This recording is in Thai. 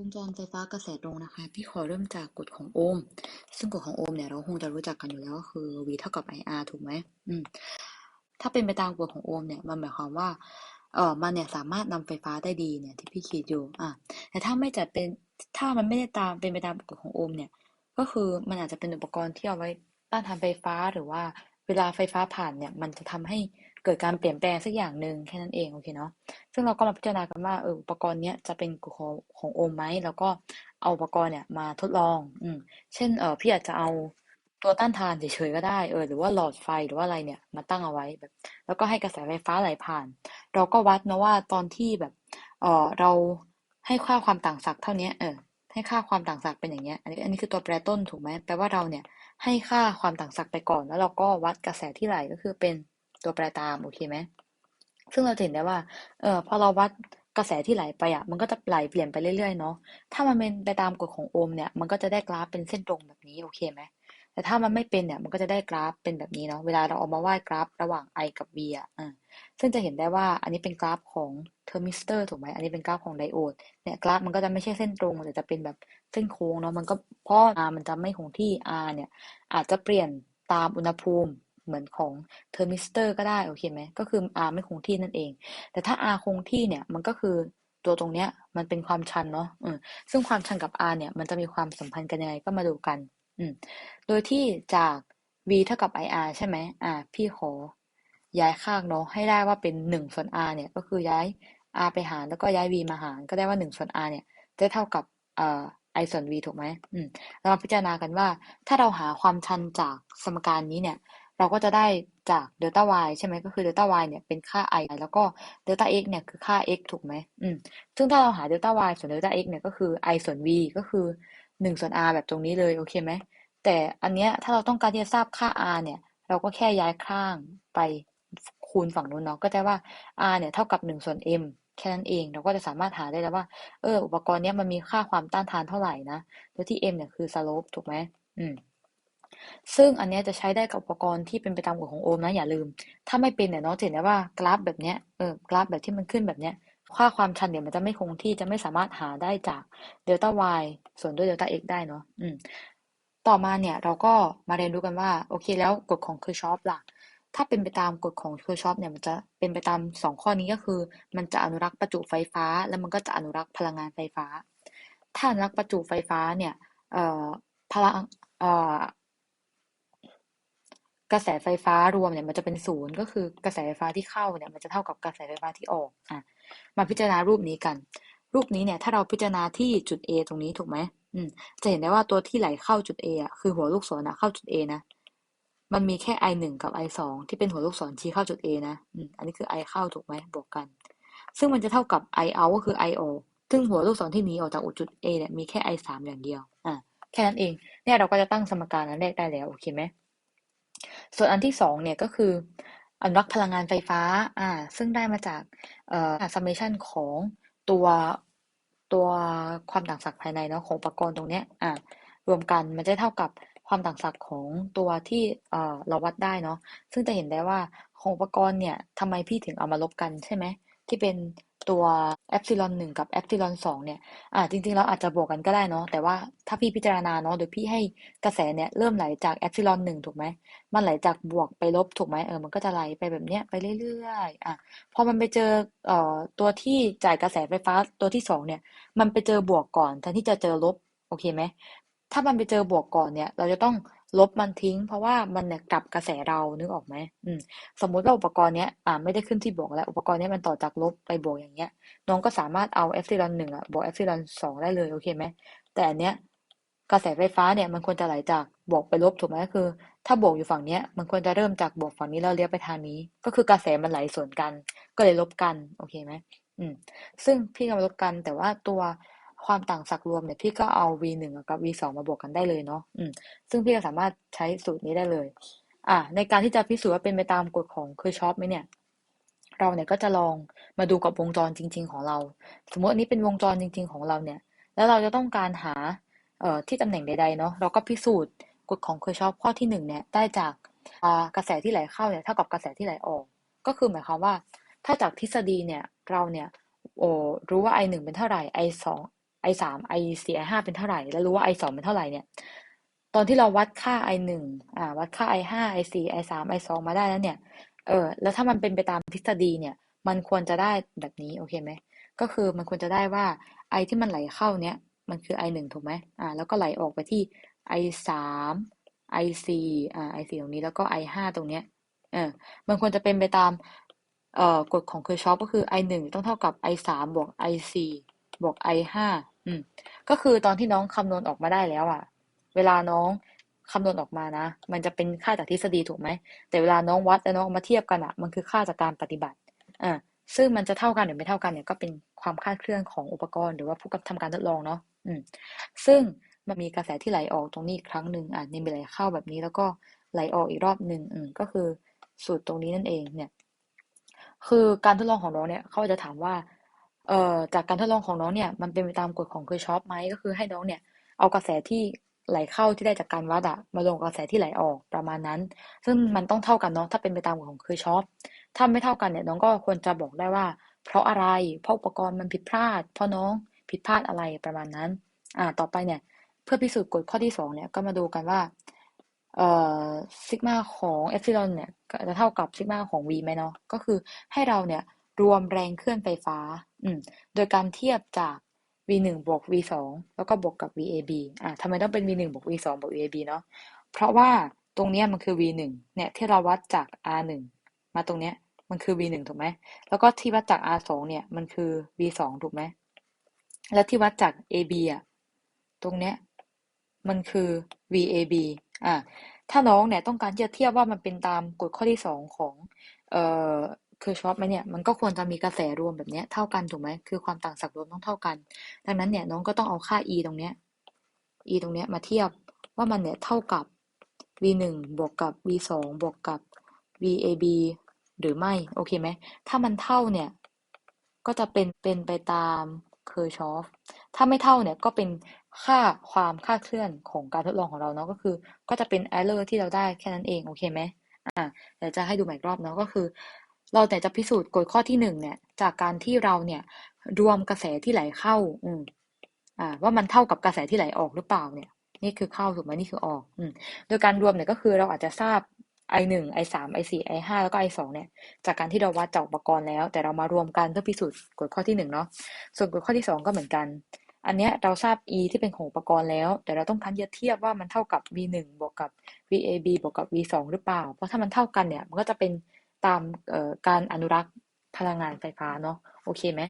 วงจรไฟฟ้ากระแสตรงนะคะ พี่ขอเริ่มจากกฎของโอห์ม ซึ่งกฎของโอห์มเนี่ยเราคงจะรู้จักกันอยู่แล้วก็คือ V เท่ากับ IR ถูกไหมอืม ถ้าเป็นไปตามกฎของโอห์มเนี่ย มันหมายความว่า เออมันเนี่ยสามารถนำไฟฟ้าได้ดีเนี่ยที่พี่คิดอยู่ อะ แต่ถ้าไม่จัดเป็น ถ้ามันไม่ได้ตามเป็นไปตามกฎของโอห์มเนี่ย ก็คือมันอาจจะเป็นอุปกรณ์ที่เอาไว้ต้านทานไฟฟ้าหรือว่าเวลาไฟฟ้าผ่านเนี่ย มันจะทำให้ เกิดการเปลี่ยนแปลงสักอย่างหนึ่งแค่นั้นเองโอเคเนาะซึ่งเราก็มาพิจารณากันว่าเอออุปกรณ์เนี้ยจะเป็นของของโอมไหมแล้วก็เอาอุปกรณ์เนี่ยมาทดลอง อืมเช่นเออพี่อาจจะเอาตัวต้านทานเฉยๆก็ได้เออหรือว่าหลอดไฟหรือว่าอะไรเนี่ยมาตั้งเอาไว้แบบ แล้วก็ให้กระแสไฟฟ้าไหลผ่าน เราก็วัดนะว่าตอนที่แบบเออเราให้ค่าความต่างศักย์เท่านี้เออให้ค่าความต่างศักย์เป็นอย่างเงี้ยอันนี้อันนี้คือตัวแปรต้นถูกไหมแปลว่าเราเนี่ยให้ค่าความต่างศักย์ไปก่อน แล้วเราก็วัดกระแสที่ไหลก็คือเป็น ตัวแปรตามโอเคไหมซึ่งเราเห็นได้ว่าเออพอเราวัดกระแสที่ไหลไปอะมันก็จะไหลเปลี่ยนไปเรื่อยๆเนาะถ้ามันเป็นไปตามกฎของโอห์มเนี่ยมันก็จะได้กราฟเป็นเส้นตรงแบบนี้โอเคไหมแต่ถ้ามันไม่เป็นเนี่ยมันก็จะได้กราฟเป็นแบบนี้เนาะเวลาเราเอามาวาดกราฟระหว่าง I กับ V อะซึ่งจะเห็นได้ว่าอันนี้เป็นกราฟของเทอร์มิสเตอร์ถูกไหมอันนี้เป็นกราฟของไดโอดเนี่ยกราฟมันก็จะไม่ใช่เส้นตรงแต่จะเป็นแบบเส้นโค้งเนาะมันก็เพราะ R มันจะไม่คงที่ R เนี่ยอาจจะเปลี่ยนตามอุณหภูมิ เหมือนของเทอร์มิสเตอร์ก็ได้โอเคไหมก็คือ r ไม่คงที่นั่นเอง แต่ถ้า r คงที่เนี่ยมันก็คือตัวตรงเนี้ยมันเป็นความชันเนาะซึ่งความชันกับ r เนี่ยมันจะมีความสัมพันธ์กันยังไงก็มาดูกันโดยที่จาก v เท่ากับ ir ใช่ไหมอ่าพี่ขอย้ายข้างเนาะให้ได้ว่าเป็นหนึ่งส่วน r เนี่ยก็คือย้าย r ไปหารแล้วก็ย้าย v มาหาร ก็ได้ว่าหนึ่งส่วน r เนี่ยจะเท่ากับอ่า i ส่วน v ถูกไหมอืมเรามาพิจารณากันว่า ถ้าเราหาความชันจากสมการนี้เนี่ย เราก็จะได้จากเดลต้า y ใช่ไหมก็คือเดลต้า y เนี่ยเป็นค่า i แล้วก็เดลต้า x เนี่ยคือค่า x ถูกไหมอืมซึ่งถ้าเราหาเดลต้า y ส่วนเดลต้า x เนี่ยก็คือ i ส่วน v ก็คือหนึ่งส่วน r แบบตรงนี้เลยโอเคไหมแต่อันเนี้ยถ้าเราต้องการที่จะทราบค่า r เนี่ย เราก็แค่ย้ายข้างไปคูณฝั่งนู้นเนาะก็จะว่า r เนี่ยเท่ากับหนึ่งส่วน m แค่นั้นเอง เราก็จะสามารถหาได้แล้วว่า เออ อุปกรณ์เนี้ยมันมีค่าความต้านทานเท่าไหร่นะโดยที่ m เนี่ยคือ slope ถูกไหมอืม ซึ่งอันนี้จะใช้ได้กับอุปกรณ์ที่เป็นไปตามกฎของโอห์มนะอย่าลืม ถ้าไม่เป็นเนี่ยน้องจะเห็นได้ว่ากราฟแบบเนี้ยเออกราฟแบบที่มันขึ้นแบบเนี้ยค่าความชันเนี่ยมันจะไม่คงที่จะไม่สามารถหาได้จากเดลต้า y ส่วนด้วยเดลต้า x ได้เนาะอืมต่อมาเนี่ยเราก็มาเรียนรู้กันว่าโอเคแล้วกฎของเคอร์ชอฟล่ะ ถ้าเป็นไปตามกฎของเคอร์ชอฟเนี่ยมันจะเป็นไปตามสองข้อนี้ก็คือ มันจะอนุรักษ์ประจุไฟฟ้า แล้วมันก็จะอนุรักษ์พลังงานไฟฟ้า ถ้าอนุรักษ์ประจุไฟฟ้าเนี่ยเอ่อพลังเอ่อ กระแสไฟฟ้ารวมเนี่ยมันจะเป็นศูนย์ก็คือกระแสไฟฟ้าที่เข้าเนี่ยมันจะเท่ากับกระแสไฟฟ้าที่ออกอะมาพิจารณารูปนี้กัน รูปนี้เนี่ยถ้าเราพิจารณาที่จุด A ตรงนี้ถูกไหมอืมจะเห็นได้ว่าตัวที่ไหลเข้าจุด A อะคือหัวลูกศรนะเข้าจุด A นะมันมีแค่ i หนึ่งกับ i สองที่เป็นหัวลูกศรชี้เข้าจุด A นะอืมอันนี้คือ i เข้าถูกไหมบวกกัน ซึ่งมันจะเท่ากับ i out ก็คือ i ออกซึ่งหัวลูกศรที่หนีออกจากจุด A เนี่ยมีแค่ i สามอย่างเดียวอะแค่นั้นเองเนี่ยเราก็จะตั้งสมการนั้นแรกได้แล้วโอเคไหม ส่วนอันที่สองเนี่ยก็คืออนุรักษ์พลังงานไฟฟ้าอ่าซึ่งได้มาจากเอ่อ summation ของตัวตัวความต่างศักย์ภายในเนาะของอุปกรณ์ตรงเนี้ยอ่ารวมกันมันจะเท่ากับความต่างศักย์ของตัวที่เอ่อเราวัดได้เนาะซึ่งจะเห็นได้ว่าของอุปกรณ์เนี่ยทำไมพี่ถึงเอามาลบกันใช่ไหมที่เป็น ตัวเอปซิลอนหนึ่งกับเอปซิลอนสองเนี่ยอ่าจริงๆเราอาจจะบวกกันก็ได้เนาะแต่ว่าถ้าพี่พิจารณาเนาะโดยพี่ให้กระแสเนี่ยเริ่มไหลจากเอปซิลอนหนึ่งถูกไหมมันไหลจากบวกไปลบถูกไหมเออมันก็จะไหลไปแบบเนี้ยไปเรื่อยๆอะพอมันไปเจอเอ่อตัวที่จ่ายกระแสไฟฟ้าตัวที่สองเนี่ย มันไปเจอบวกก่อนแทนที่จะเจอลบโอเคไหมถ้ามันไปเจอบวกก่อนเนี่ย เราจะต้อง ลบมันทิ้ง เพราะว่ามันเนี่ยกลับกระแสเรานึกออกไหมอืม สมมุติว่าอุปกรณ์เนี้ยอ่าไม่ได้ขึ้นที่บวกแล้ว อุปกรณ์เนี้ยมันต่อจากลบไปบวกอย่างเงี้ย น้องก็สามารถเอาเอฟซิลอนหนึ่งอะบวกเอฟซิลอนสองได้เลยโอเคไหมแต่อันเนี้ยกระแสไฟฟ้าเนี่ยมันควรจะไหลจากบวกไปลบถูกไหมก็คือ ถ้าบวกอยู่ฝั่งเนี้ย มันควรจะเริ่มจากบวกฝั่งนี้แล้วเลี้ยวไปทางนี้ ก็คือกระแสมันไหลสวนกัน ก็เลยลบกันโอเคไหมอืม ซึ่งพี่กำลังลบกันแต่ว่าตัว ความต่างศักย์รวมเนี่ยพี่ก็เอา v หนึ่งกับ v สองมาบวกกันได้เลยเนาะอืมซึ่งพี่ก็สามารถใช้สูตรนี้ได้เลย อ่า ในการที่จะพิสูจน์ว่าเป็นไปตามกฎของเคอชอฟไหมเนี่ย เราเนี่ยก็จะลองมาดูกับวงจรจริง ๆ ของเรา สมมติอันนี้เป็นวงจรจริง ๆ ของเราเนี่ย แล้วเราจะต้องการหาเอ่อที่ตำแหน่งใดๆเนาะเราก็พิสูจน์กฎของเคอร์ชอฟข้อที่หนึ่งเนี่ยได้จากกระแสที่ไหลเข้าเนี่ยเท่ากับกระแสที่ไหลออก ก็คือหมายความว่า ถ้าจากทฤษฎีเนี่ยเราเนี่ยโอ้รู้ว่า i หนึ่งเป็นเท่าไหร่ i สอง i สาม i สี่ i ห้าเป็นเท่าไหร่ แล้วรู้ว่า i สองเป็นเท่าไหร่เนี่ย ตอนที่เราวัดค่า i หนึ่งอ่า วัดค่า i ห้า i สี่ i สาม i สองมาได้แล้วเนี่ย เออ แล้วถ้ามันเป็นไปตามทฤษฎีเนี่ย มันควรจะได้แบบนี้ โอเคไหม ก็คือมันควรจะได้ว่า i ที่มันไหลเข้าเนี่ย มันคือ i หนึ่งถูกไหมอ่า แล้วก็ไหลออกไปที่ i สาม i สี่อ่า i สี่ตรงนี้ แล้วก็ i ห้าตรงเนี้ย เออ มันควรจะเป็นไปตาม เอ่อ กฎของเคอร์ชอฟก็คือ i หนึ่งต้องเท่ากับ i สามบวก i สี่ บวก i ห้าอืม ก็คือตอนที่น้องคำนวณออกมาได้แล้วอะ เวลาน้องคำนวณออกมานะ มันจะเป็นค่าจากทฤษฎีถูกไหม แต่เวลาน้องวัดแล้วน้องเอามาเทียบกันอะ มันคือค่าจากการปฏิบัติ อ่า ซึ่งมันจะเท่ากันหรือไม่เท่ากันเนี่ยก็เป็นความคลาดเคลื่อนของอุปกรณ์หรือว่าผู้กำทำการทดลองเนาะ อืม ซึ่งมันมีกระแสที่ไหลออกตรงนี้อีกครั้งหนึ่งอะนี่เป็นไหลเข้าแบบนี้แล้วก็ไหลออกอีกรอบหนึ่งอืม ก็คือสูตรตรงนี้นั่นเองเนี่ย คือการทดลองของน้องเนี่ยเขาจะถามว่า เอ่อจากการทดลองของน้องเนี่ยมันเป็นไปตามกฎของเคอร์ชอฟไหมก็คือให้น้องเนี่ยเอากระแสที่ไหลเข้าที่ได้จากการวัดอะมาลงกระแสที่ไหลออกประมาณนั้น ซึ่งมันต้องเท่ากันเนาะถ้าเป็นไปตามกฎของเคอร์ชอฟถ้าไม่เท่ากันเนี่ยน้องก็ควรจะบอกได้ว่า เพราะอะไรเพราะอุปกรณ์มันผิดพลาด เพราะน้องผิดพลาดอะไรประมาณนั้นอ่าต่อไปเนี่ยเพื่อพิสูจน์กฎข้อที่สองเนี่ยก็มาดูกันว่าเอ่อซิกมาของเอฟซิลอนเนี่ยจะเท่ากับซิกมาของ v ไหมเนาะก็คือให้เราเนี่ย รวมแรงเคลื่อนไฟฟ้าอืมโดยการเทียบจาก v หนึ่งบวก v สองแล้วก็บวกกับ vab อ่าทำไมต้องเป็น v หนึ่งบวก v สองบวก vab เนาะ เพราะว่าตรงเนี้ยมันคือ v หนึ่งเนี่ยที่เราวัดจาก r หนึ่งมาตรงเนี้ยมันคือ v หนึ่งถูกไหม แล้วก็ที่วัดจาก r สองเนี่ยมันคือ v สองถูกไหม แล้วที่วัดจาก ab อะตรงเนี้ยมันคือ vab อ่าถ้าน้องเนี่ยต้องการจะเทียบว่ามันเป็นตามกฎข้อที่สองของเอ่อ เคอชอฟไหมเนี่ยมันก็ควรจะมีกระแสรวมแบบเนี้ยเท่ากันถูกไหมคือความต่างศักย์รวมต้องเท่ากัน ดังนั้นเนี่ยน้องก็ต้องเอาค่า e ตรงเนี้ย e ตรงเนี้ยมาเทียบว่ามันเนี่ยเท่ากับ v หนึ่งบวกกับ v สองบวกกับ vab หรือไม่โอเคไหมถ้ามันเท่าเนี่ยก็จะเป็นเป็นไปตามเคอร์ชอฟถ้าไม่เท่าเนี่ยก็เป็นค่าความคลาดเคลื่อนของการทดลองของเราเนาะก็คือ ก็จะเป็น error ที่เราได้แค่นั้นเองโอเคไหมอ่าเดี๋ยวจะให้ดูใหม่รอบเนาะก็คือ เราแต่จะพิสูจน์กฎข้อที่หนึ่งเนี่ย จากการที่เราเนี่ยรวมกระแสที่ไหลเข้า อืมอ่า ว่ามันเท่ากับกระแสที่ไหลออกหรือเปล่าเนี่ย นี่คือเข้าถูกไหมนี่คือออก อืม โดยการรวมเนี่ยก็คือเราอาจจะทราบ i หนึ่ง i สาม i สี่ i ห้าแล้วก็ i สองเนี่ย จากการที่เราวัดจากอุปกรณ์แล้ว แต่เรามารวมกันเพื่อพิสูจน์กฎข้อที่หนึ่งเนาะ ส่วนกฎข้อที่สองก็เหมือนกัน อันเนี้ยเราทราบ e ที่เป็นของอุปกรณ์แล้ว แต่เราต้องการจะเทียบว่ามันเท่ากับ v หนึ่งบวกกับ vab บวกกับ v สองหรือเปล่า เพราะถ้ามันเท่ากันเนี่ย มันก็จะเป็น ตามการอนุรักษ์พลังงานไฟฟ้าเนาะโอเคไหม